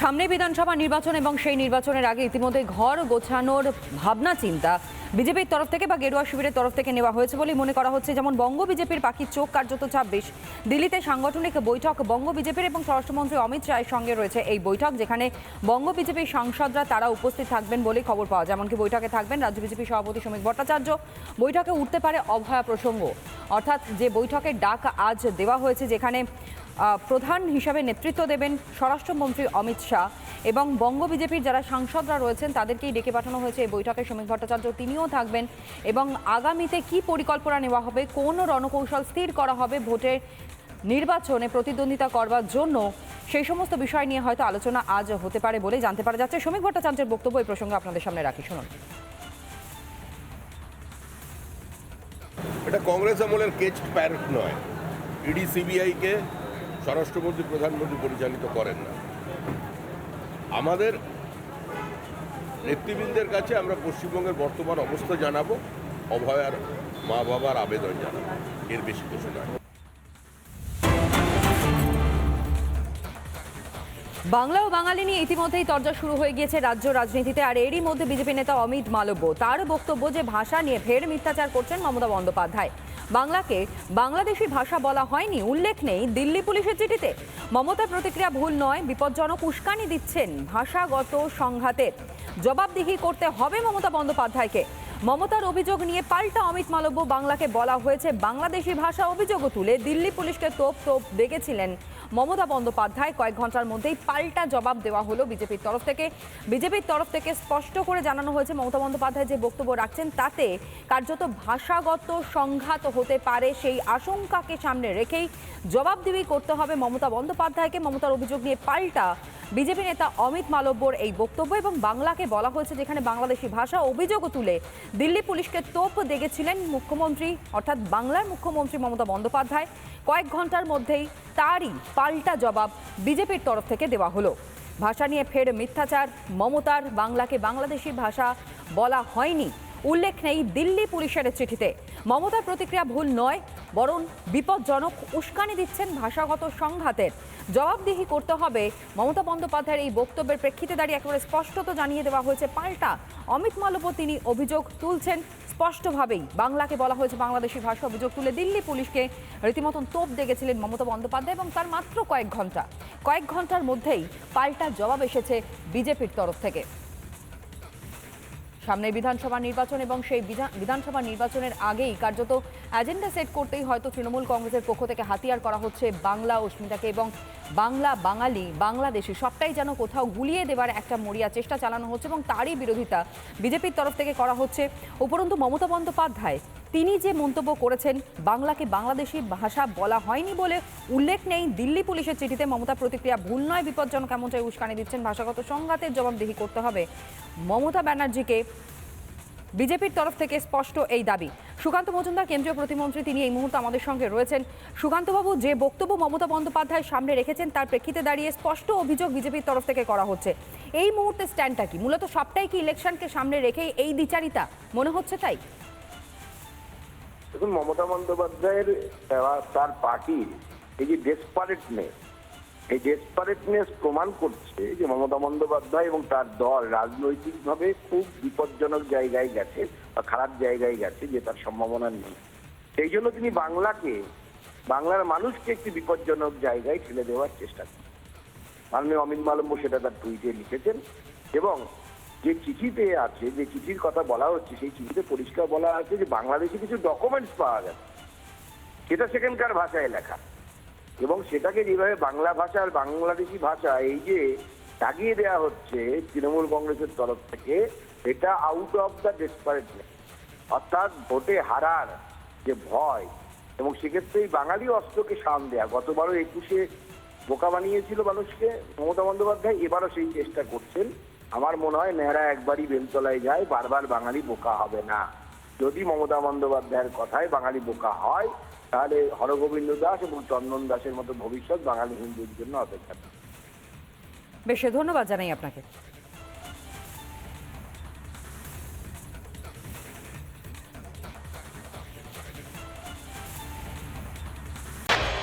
সামনে বিধানসভা নির্বাচন এবং সেই নির্বাচনের আগে ইতিমধ্যে ঘর গোছানোর ভাবনা, চিন্তা বিজেপির তরফ থেকে বা গেরুয়া শিবিরের তরফ থেকে নেওয়া হয়েছে বলেই মনে করা হচ্ছে। যেমন বঙ্গ বিজেপির পাখির চোখ কার্যত ছাব্বিশ। দিল্লিতে সাংগঠনিক বৈঠক বঙ্গ বিজেপির এবং স্বরাষ্ট্রমন্ত্রী অমিত শাহের সঙ্গে রয়েছে এই বৈঠক, যেখানে বঙ্গ বিজেপির সাংসদরা তারা উপস্থিত থাকবেন বলে খবর পাওয়া যায়। এমনকি বৈঠকে থাকবেন রাজ্য বিজেপি সভাপতি শ্রমিক ভট্টাচার্য। বৈঠকে উঠতে পারে অভয়া প্রসঙ্গ। অর্থাৎ যে বৈঠকের ডাক আজ দেওয়া হয়েছে, যেখানে প্রধান হিসাবে নেতৃত্ব দেবেন স্বরাষ্ট্রমন্ত্রী অমিত শাহ এবং বঙ্গ বিজেপির যারা সাংসদরা রয়েছেন তাদেরকেই ডেকে পাঠানো হয়েছে এই বৈঠকে শ্রমিক ভট্টাচার্য তিনিও থাকবেন এবং আগামীতে কি পরিকল্পনা নেওয়া হবে, কোন রণকৌশল স্থির করা হবে ভোটের নির্বাচনে প্রতিদ্বন্দ্বিতা করবার জন্য সেই সমস্ত বিষয় নিয়ে হয়তো আলোচনা আজ হতে পারে বলে জানতে পারা যাচ্ছে। শ্রমিক ভট্টাচার্যের বক্তব্য এই প্রসঙ্গে আপনাদের সামনে রাখি, শুনুন। এটা কংগ্রেস আমলের কেচ প্যারেট নয়। ইডি সিবিআইকে স্বরাষ্ট্রমন্ত্রী, প্রধানমন্ত্রী পরিচালিত করেন না। আমাদের নেতৃবৃন্দের কাছে আমরা পশ্চিমবঙ্গের বর্তমান অবস্থা জানাব, অভয়ার মা বাবার আবেদন জানাব, এর বেশি কিছু নয়। বাংলা ও বাঙালি নিয়ে ইতিমধ্যেই তর্জা শুরু হয়ে গিয়েছে রাজ্য রাজনীতিতে, আর এরই মধ্যে বিজেপি নেতা অমিত মালব্য, তার বক্তব্য যে ভাষা নিয়ে ফের মিথ্যাচার করছেন মমতা বন্দ্যোপাধ্যায়। বাংলাকে বাংলাদেশি ভাষা বলা হয়নি, উল্লেখ নেই দিল্লি পুলিশের চিঠিতে। মমতার প্রতিক্রিয়া ভুল নয়, বিপজ্জনক উস্কানি দিচ্ছেন ভাষাগত সংঘাতের জবাবদিহি করতে হবে মমতা বন্দ্যোপাধ্যায়কে। মমতার অভিযোগ নিয়ে পাল্টা অমিত মালব্য বাংলাকে বলা হয়েছে, বাংলাদেশি ভাষা অভিযোগও তুলে দিল্লি পুলিশকে তোপ তোপ দেখেছিলেন মমতা বন্দ্যোপাধ্যায় কয়েক ঘণ্টার মধ্যেই পাল্টা জবাব দেওয়া হলো বিজেপির তরফ থেকে। বিজেপির তরফ থেকে স্পষ্ট করে জানানো হয়েছে, মমতা বন্দ্যোপাধ্যায় যে বক্তব্য রাখছেন তাতে কার্যত ভাষাগত সংঘাত হতে পারে সেই আশঙ্কাকে সামনে রেখেই জবাব জবাবদিহি করতে হবে মমতা বন্দ্যোপাধ্যায়কে। মমতার অভিযোগ নিয়ে পাল্টা বিজেপি নেতা অমিত মালব্যর এই বক্তব্য এবং বাংলাকে বলা হয়েছে যেখানে বাংলাদেশি ভাষা অভিযোগও তুলে দিল্লি পুলিশকে তোপ দেখেছিলেন মুখ্যমন্ত্রী, অর্থাৎ বাংলার মুখ্যমন্ত্রী মমতা বন্দ্যোপাধ্যায়। কয়েক ঘণ্টার মধ্যেই তারই পাল্টা জবাব বিজেপির তরফ থেকে দেওয়া হলো। ভাষা নিয়ে ফের মিথ্যাচার, মমতার, বাংলাকে বাংলাদেশি ভাষা বলা হয়নি। উল্লেখ নেই দিল্লি পুলিশের চিঠিতে। মমতার প্রতিক্রিয়া ভুল নয়, বরং বিপজ্জনক উস্কানি দিচ্ছেন ভাষাগত সংঘাতের। জবাবদিহি করতে হবে মমতা বন্দ্যোপাধ্যায়ের এই বক্তব্যের প্রেক্ষিতে দাঁড়িয়ে একেবারে স্পষ্টত জানিয়ে দেওয়া হয়েছে পাল্টা। অমিত মালব্য তিনি অভিযোগ তুলছেন, স্পষ্টভাবেই বাংলাকে বলা হয়েছে বাংলাদেশি ভাষা অভিযোগ তুলে দিল্লি পুলিশকে রীতিমতন তোপ দেখেছিলেন মমতা বন্দ্যোপাধ্যায় এবং তার মাত্র কয়েক ঘণ্টা। কয়েক ঘণ্টার মধ্যেই পাল্টা জবাব এসেছে বিজেপির তরফ থেকে। সামনে বিধানসভা নির্বাচন এবং সেই বিধা- বিধানসভা নির্বাচনের আগেই কার্যত অ্যাজেন্ডা সেট করতেই হয়তো তৃণমূল কংগ্রেসের পক্ষ থেকে হাতিয়ার করা হচ্ছে বাংলা অস্মিতাকে এবং বাংলা বাঙালি, বাংলাদেশি সবটাই যেন কোথাও গুলিয়ে দেওয়ার একটা মরিয়া চেষ্টা চালানো হচ্ছে এবং তারই বিরোধিতা বিজেপির তরফ থেকে করা হচ্ছে। উপরন্তু মমতা বন্দ্যোপাধ্যায় তিনি যে মন্তব্য করেছেন, বাংলাকে বাংলাদেশি ভাষা বলা হয়নি বলে উল্লেখ নেই। দিল্লি পুলিশের চিঠিতে মমতা প্রতিক্রিয়া, ভুল নয় বিপজ্জনক এমনটাই উস্কানি দিচ্ছেন, ভাষাগত সংঘাতের জবাবদিহি করতে হবে। মমতা ব্যানার্জিকে বিজেপির তরফ থেকে স্পষ্ট এই দাবি। সুকান্ত মজুমদার, কেন্দ্রীয় প্রতিমন্ত্রী, তিনি এই মুহূর্তে আমাদের সঙ্গে রয়েছেন। সুকান্তবাবু, যে বক্তব্য মমতা বন্দ্যোপাধ্যায় সামনে রেখেছেন, তার প্রেক্ষিতে দাঁড়িয়ে স্পষ্ট অভিযোগ বিজেপির তরফ থেকে করা হচ্ছে। এই মুহূর্তে স্ট্যান্ডটা কি? মূলত সবটাই কি ইলেকশনকে সামনে রেখেই এই দ্বিচারিতা? মনে হচ্ছে তাই? দেখুন, মমতা বন্দ্যোপাধ্যায়ের, তার পার্টির এই যে ডেসপারেটনেস এই ডেসপারেটনেস প্রমাণ করছে যে মমতা বন্দ্যোপাধ্যায় এবং তার দল রাজনৈতিকভাবে খুব বিপজ্জনক জায়গায় গেছে বা খারাপ জায়গায় গেছে, যে তার সম্ভাবনা নেই। সেই জন্য তিনি বাংলাকে, বাংলার মানুষকে একটি বিপজ্জনক জায়গায় ঠেলে দেওয়ার চেষ্টা করেন মাননীয় অমিত মালব্য সেটা তার টুইটে লিখেছেন এবং যে চিঠিতে আছে, যে চিঠির কথা বলা হচ্ছে, সেই চিঠিতে পরিষ্কার বলা আছে যে বাংলাদেশে কিছু ডকুমেন্টস পাওয়া গেছে সেটা সেখানকার ভাষায় লেখা। এবং সেটাকে যেভাবে বাংলা ভাষা আর বাংলাদেশি ভাষা এই যে দাগিয়ে দেওয়া হচ্ছে তৃণমূল কংগ্রেসের তরফ থেকে, এটা আউট অফ দ্য ডেসপারেটনেস অর্থাৎ ভোটে হারার যে ভয়, এবং সেক্ষেত্রে এই বাঙালি অস্ত্রকে সান দেয়া। গতবারও একুশে বোকা বানিয়েছিল মানুষকে মমতা বন্দ্যোপাধ্যায়, এবারও সেই চেষ্টা করছেন। আমার মনে হয় নেহরা একবারই বেলতলায় যায়, বারবার বাঙালি বোকা হবে না। যদি মমতা বন্দ্যোপাধ্যায়ের কথায় বাঙালি বোকা হয়, তাহলে হরগোবিন্দ দাস এবং চন্দন দাসের মতো ভবিষ্যৎ বাঙালি হিন্দুর জন্য অপেক্ষা বেশ, ধন্যবাদ জানাই আপনাকে।